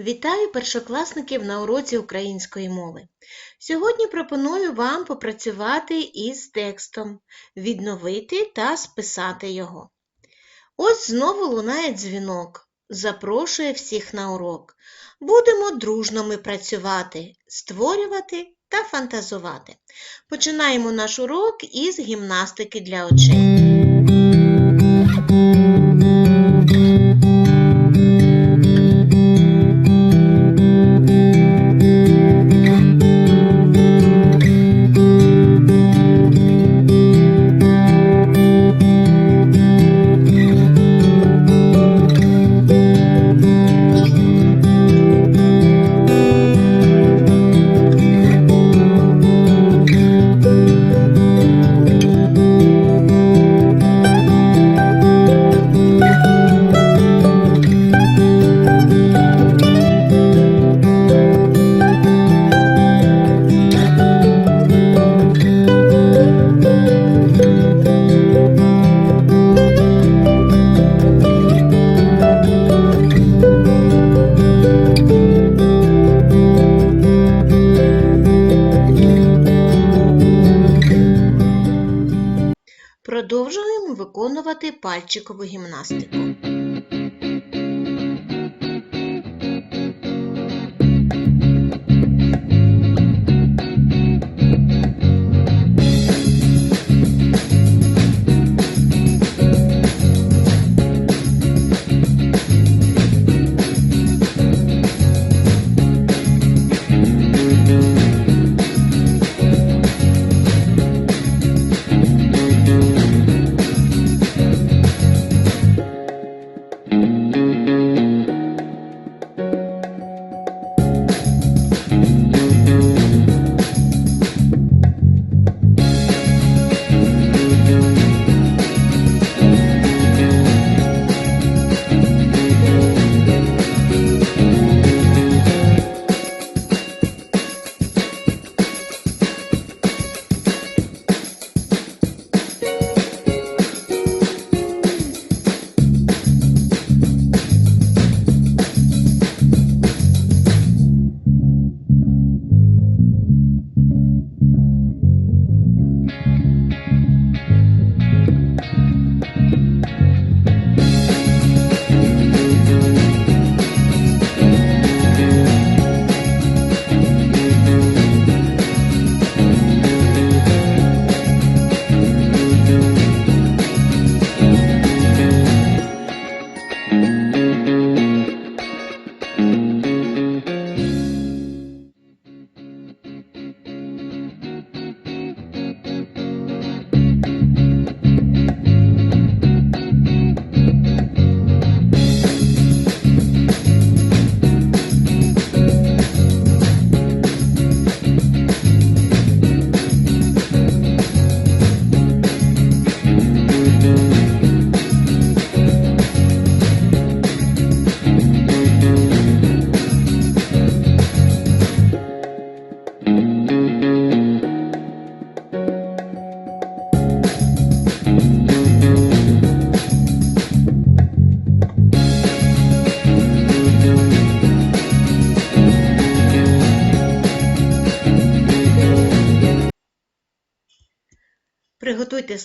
Вітаю першокласників на уроці української мови. Сьогодні пропоную вам попрацювати із текстом, відновити та списати його. Ось знову лунає дзвінок, запрошує всіх на урок. Будемо дружно ми працювати, створювати та фантазувати. Починаємо наш урок із гімнастики для очей. Виконувати пальчикову гімнастику.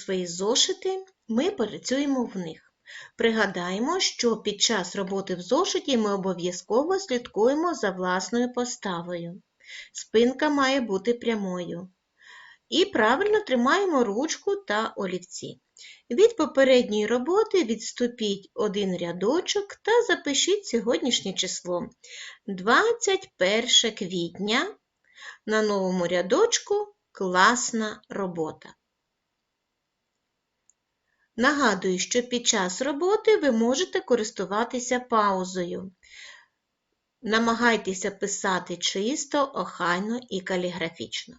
Свої зошити, ми працюємо в них. Пригадаємо, що під час роботи в зошиті ми обов'язково слідкуємо за власною поставою. Спинка має бути прямою. І правильно тримаємо ручку та олівці. Від попередньої роботи відступіть один рядочок та запишіть сьогоднішнє число 21 квітня. На новому рядочку класна робота. Нагадую, що під час роботи ви можете користуватися паузою. Намагайтеся писати чисто, охайно і каліграфічно.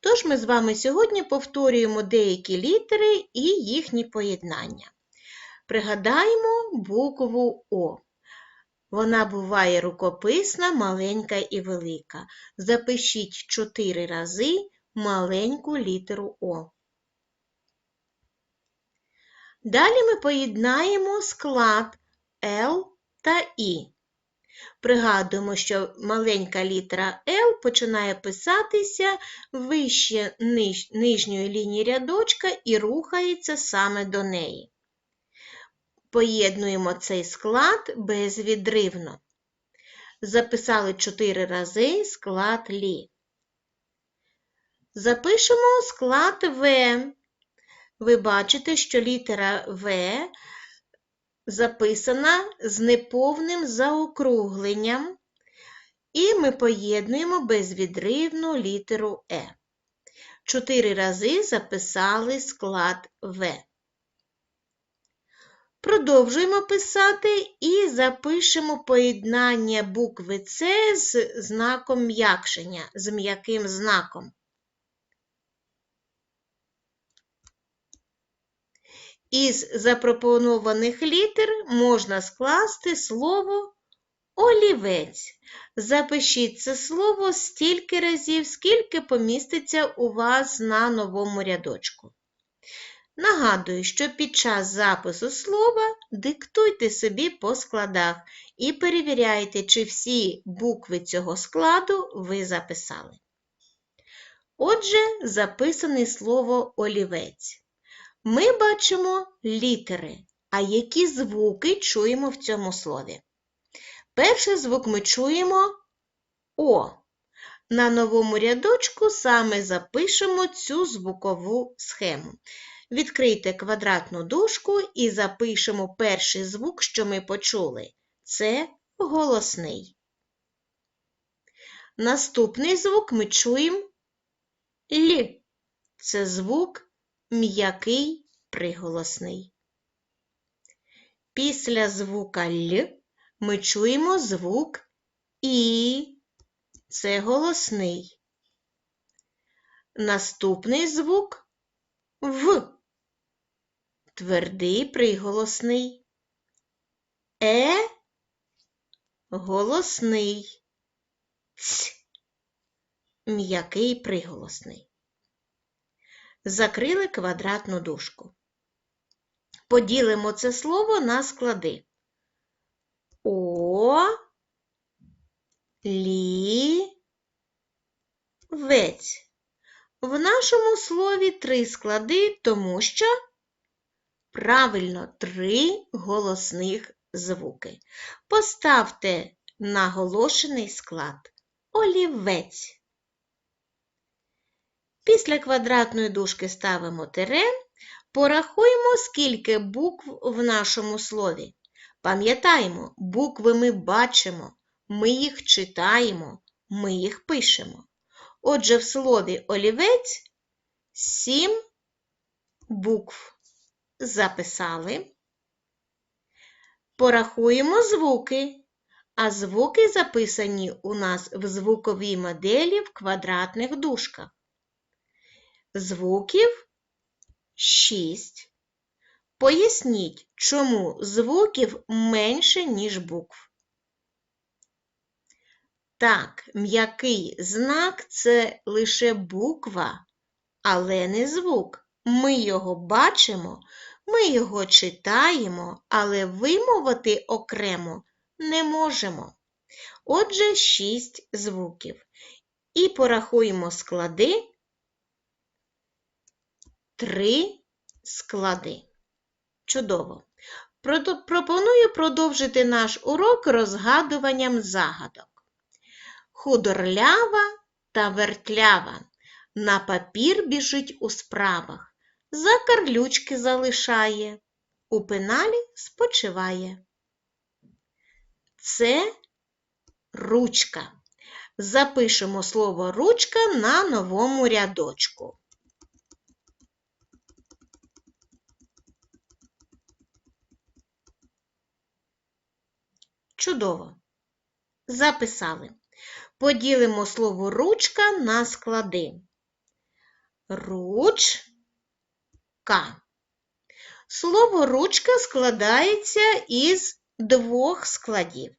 Тож ми з вами сьогодні повторюємо деякі літери і їхні поєднання. Пригадаємо букву О. Вона буває рукописна, маленька і велика. Запишіть 4 рази маленьку літеру О. Далі ми поєднаємо склад Л та І. Пригадуємо, що маленька літера Л починає писатися вище ниж, нижньої лінії рядочка і рухається саме до неї. Поєднуємо цей склад безвідривно. Записали чотири рази склад лі. Запишемо склад В. Ви бачите, що літера В записана з неповним заокругленням, і ми поєднуємо безвідривну літеру Е. Чотири рази записали склад В. Продовжуємо писати і запишемо поєднання букви С з знаком м'якшення, з м'яким знаком. Із запропонованих літер можна скласти слово олівець. Запишіть це слово стільки разів, скільки поміститься у вас на новому рядочку. Нагадую, що під час запису слова диктуйте собі по складах і перевіряйте, чи всі букви цього складу ви записали. Отже, записане слово олівець. Ми бачимо літери, а які звуки чуємо в цьому слові. Перший звук ми чуємо О. На новому рядочку саме запишемо цю звукову схему. Відкрийте квадратну дужку і запишемо перший звук, що ми почули. Це голосний. Наступний звук ми чуємо Л. Це звук м'який приголосний. Після звука Л ми чуємо звук І. Це голосний. Наступний звук В. Твердий приголосний. Е. Голосний. Ц. М'який приголосний. Закрили квадратну дужку. Поділимо це слово на склади. О, лі, вець. В нашому слові три склади, тому що правильно три голосних звуки. Поставте наголошений склад олівець. Після квадратної дужки ставимо тире, порахуємо, скільки букв в нашому слові. Пам'ятаємо, букви ми бачимо, ми їх читаємо, ми їх пишемо. Отже, в слові олівець сім букв записали. Порахуємо звуки, а звуки записані у нас в звуковій моделі в квадратних дужках. Звуків 6. Поясніть, чому звуків менше, ніж букв. Так, м'який знак це лише буква, але не звук. Ми його бачимо, ми його читаємо, але вимовити окремо не можемо. Отже, 6 звуків. І порахуємо склади. Три склади. Чудово! Пропоную продовжити наш урок розгадуванням загадок. Худорлява та вертлява на папір біжить у справах, за карлючки залишає, у пеналі спочиває. Це ручка. Запишемо слово ручка на новому рядочку. Чудово. Записали. Поділимо слово ручка на склади. Ручка. Слово ручка складається із двох складів.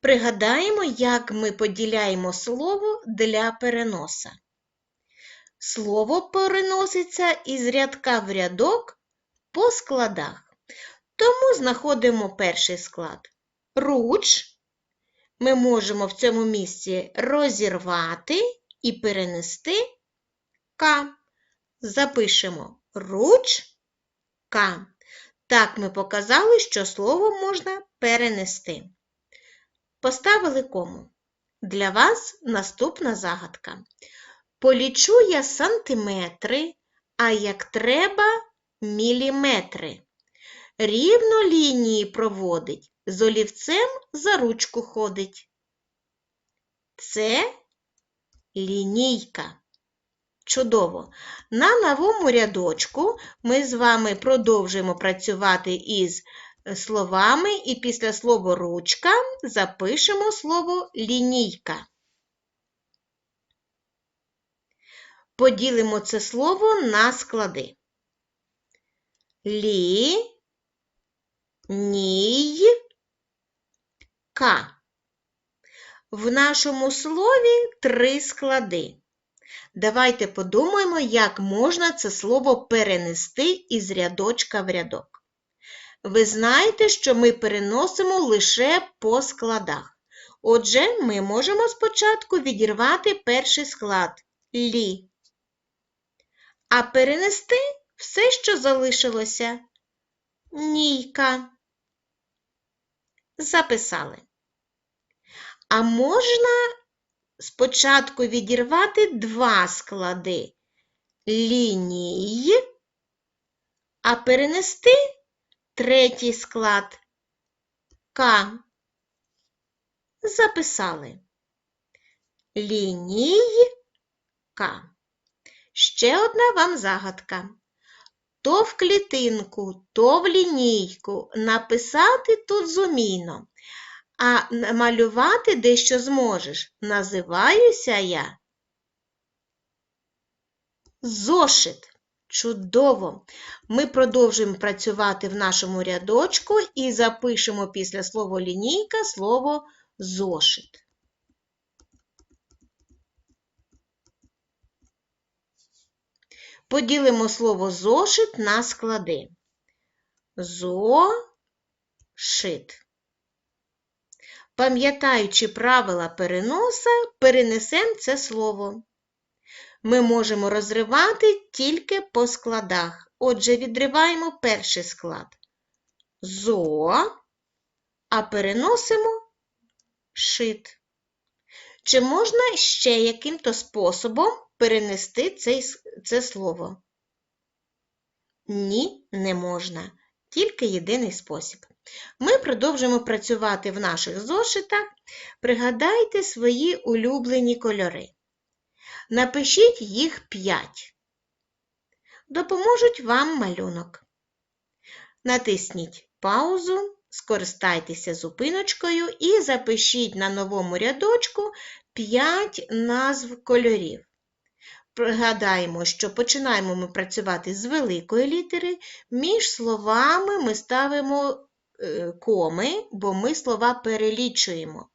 Пригадаємо, як ми поділяємо слово для переноса. Слово переноситься із рядка в рядок по складах. Тому знаходимо перший склад руч ми можемо в цьому місці розірвати і перенести К. Запишемо ручка. Так ми показали, що слово можна перенести. Поставили кому. Для вас наступна загадка. Полічу я сантиметри, а як треба міліметри. Рівно лінії проводить, з олівцем за ручку ходить. Це лінійка. Чудово! На новому рядочку ми з вами продовжуємо працювати із словами і після слова ручка запишемо слово лінійка. Поділимо це слово на склади. Лі, ній, ка. В нашому слові три склади. Давайте подумаємо, як можна це слово перенести із рядочка в рядок. Ви знаєте, що ми переносимо лише по складах. Отже, ми можемо спочатку відірвати перший склад лі, а перенести все, що залишилося нійка. Записали. А можна спочатку відірвати два склади ліній, а перенести третій склад К. Записали. Лінійка. Ще одна вам загадка. То в клітинку, то в лінійку написати тут зумійно, а намалювати дещо зможеш. Називаюся я зошит. Чудово! Ми продовжуємо працювати в нашому рядочку і запишемо після слова лінійка слово зошит. Поділимо слово зошит на склади. Зошит. Пам'ятаючи правила переноса, перенесемо це слово. Ми можемо розривати тільки по складах. Отже, відриваємо перший склад зо, а переносимо шит. Чи можна ще яким-то способом перенести цей, це слово? Ні, не можна. Тільки єдиний спосіб. Ми продовжуємо працювати в наших зошитах. Пригадайте свої улюблені кольори. Напишіть їх 5. Допоможуть вам малюнок. Натисніть паузу, скористайтеся зупиночкою і запишіть на новому рядочку 5 назв кольорів. Пригадаємо, що починаємо ми працювати з великої літери. Між словами ми ставимо е, коми, бо ми слова перелічуємо.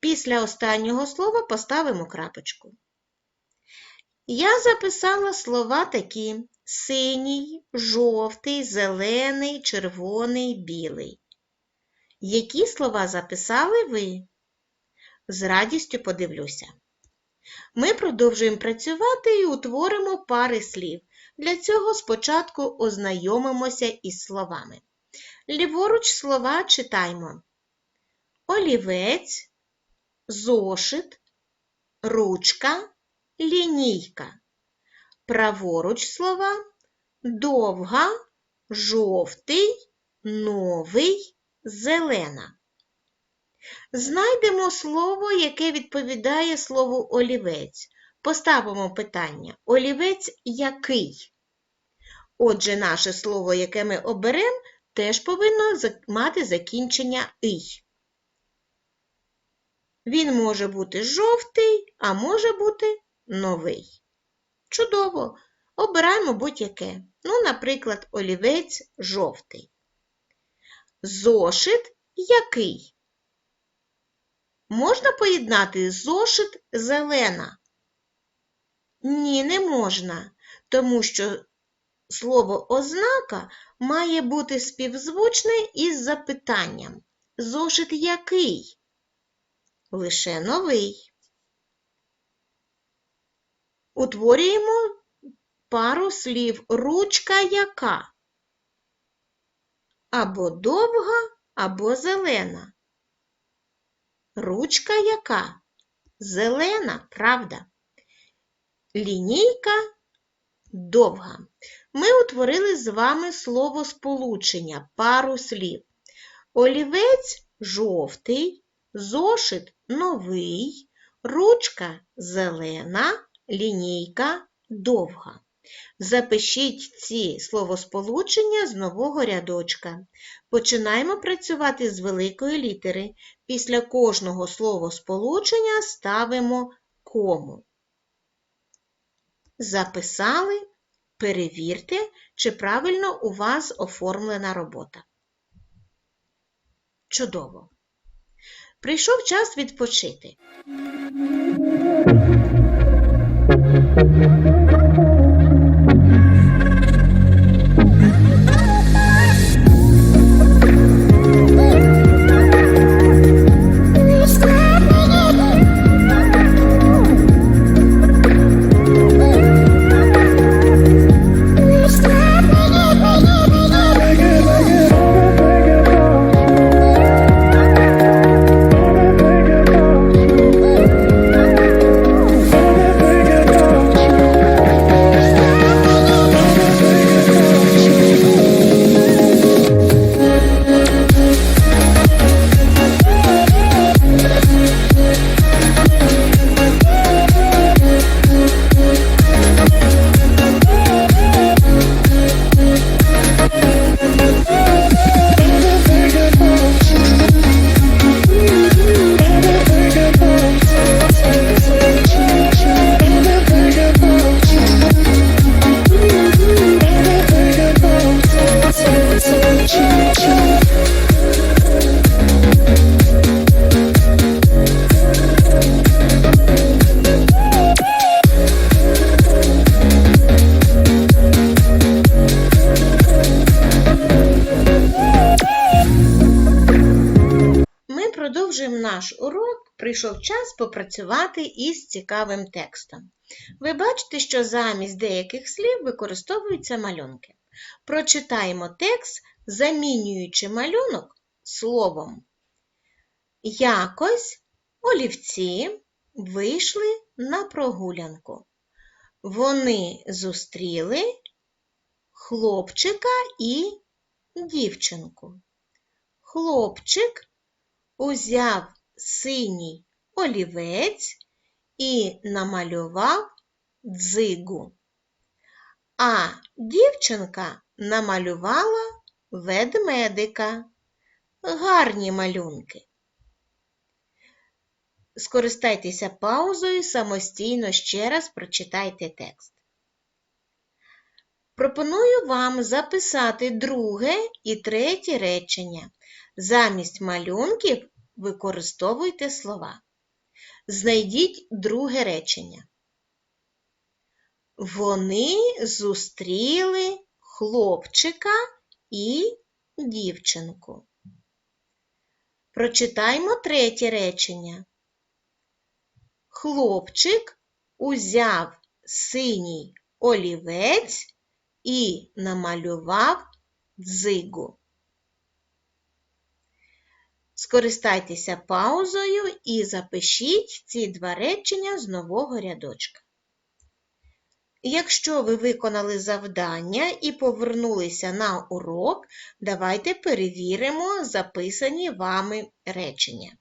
Після останнього слова поставимо крапочку. Я записала слова такі: синій, жовтий, зелений, червоний, білий. Які слова записали ви? З радістю подивлюся. Ми продовжуємо працювати і утворимо пари слів. Для цього спочатку ознайомимося із словами. Ліворуч слова читаємо: олівець, зошит, ручка, лінійка. Праворуч слова довга, жовтий, новий, зелена. Знайдемо слово, яке відповідає слову олівець. Поставимо питання: олівець який? Отже, наше слово, яке ми оберемо, теж повинно мати закінчення «ий». Він може бути жовтий, а може бути новий. Чудово! Обираємо будь-яке. Ну, наприклад, олівець жовтий. Зошит який? Можна поєднати зошит зелена? Ні, не можна, тому що слово ознака має бути співзвучне із запитанням. Зошит який? лише новий. Утворюємо пару слів ручка яка. Або довга, або зелена. Ручка яка? Зелена, правда. Лінійка довга. Ми утворили з вами слово сполучення, пару слів. Олівець жовтий, зошит новий, ручка зелена, лінійка довга. Запишіть ці словосполучення з нового рядочка. Починаємо працювати з великої літери. Після кожного словосполучення ставимо кому. Записали, перевірте, чи правильно у вас оформлена робота. Чудово! Прийшов час відпочити. Прийшов час попрацювати із цікавим текстом. Ви бачите, що замість деяких слів використовуються малюнки. Прочитаємо текст, замінюючи малюнок словом. Якось олівці вийшли на прогулянку. Вони зустріли хлопчика і дівчинку. Хлопчик узяв синій олівець і намалював дзигу. А дівчинка намалювала ведмедика. Гарні малюнки. Скористайтеся паузою, самостійно ще раз прочитайте текст. Пропоную вам записати друге і третє речення. Замість малюнків використовуйте слова. Знайдіть друге речення. Вони зустріли хлопчика і дівчинку. Прочитаймо третє речення. Хлопчик узяв синій олівець і намалював дзигу. Скористайтеся паузою і запишіть ці два речення з нового рядочка. Якщо ви виконали завдання і повернулися на урок, давайте перевіримо записані вами речення.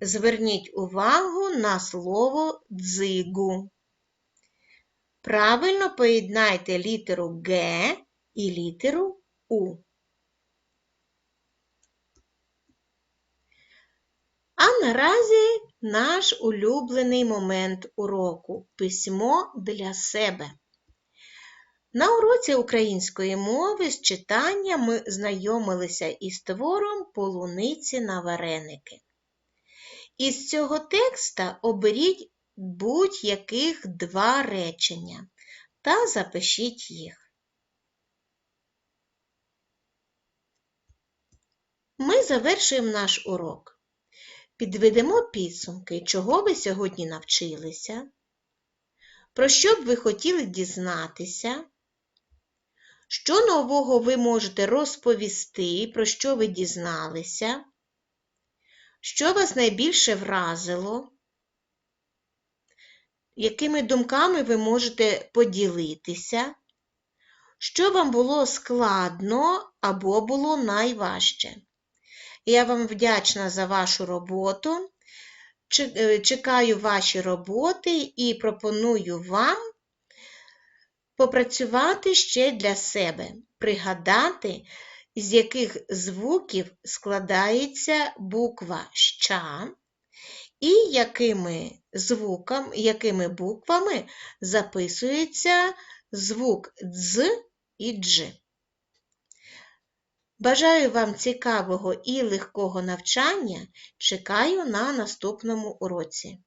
Зверніть увагу на слово дзигу. Правильно поєднайте літеру Г і літеру У. А наразі наш улюблений момент уроку письмо для себе. На уроці української мови з читання ми знайомилися із твором полуниці на вареники. Із цього текста оберіть будь-яких два речення та запишіть їх. Ми завершуємо наш урок. Підведемо підсумки, чого ви сьогодні навчилися, про що б ви хотіли дізнатися, що нового ви можете розповісти, про що ви дізналися, що вас найбільше вразило, якими думками ви можете поділитися, що вам було складно або було найважче. Я вам вдячна за вашу роботу. Е, Чекаю ваші роботи і пропоную вам попрацювати ще для себе, пригадати, з яких звуків складається буква ща і якими звуком, якими буквами записується звук дз і дж. Бажаю вам цікавого і легкого навчання. Чекаю на наступному уроці.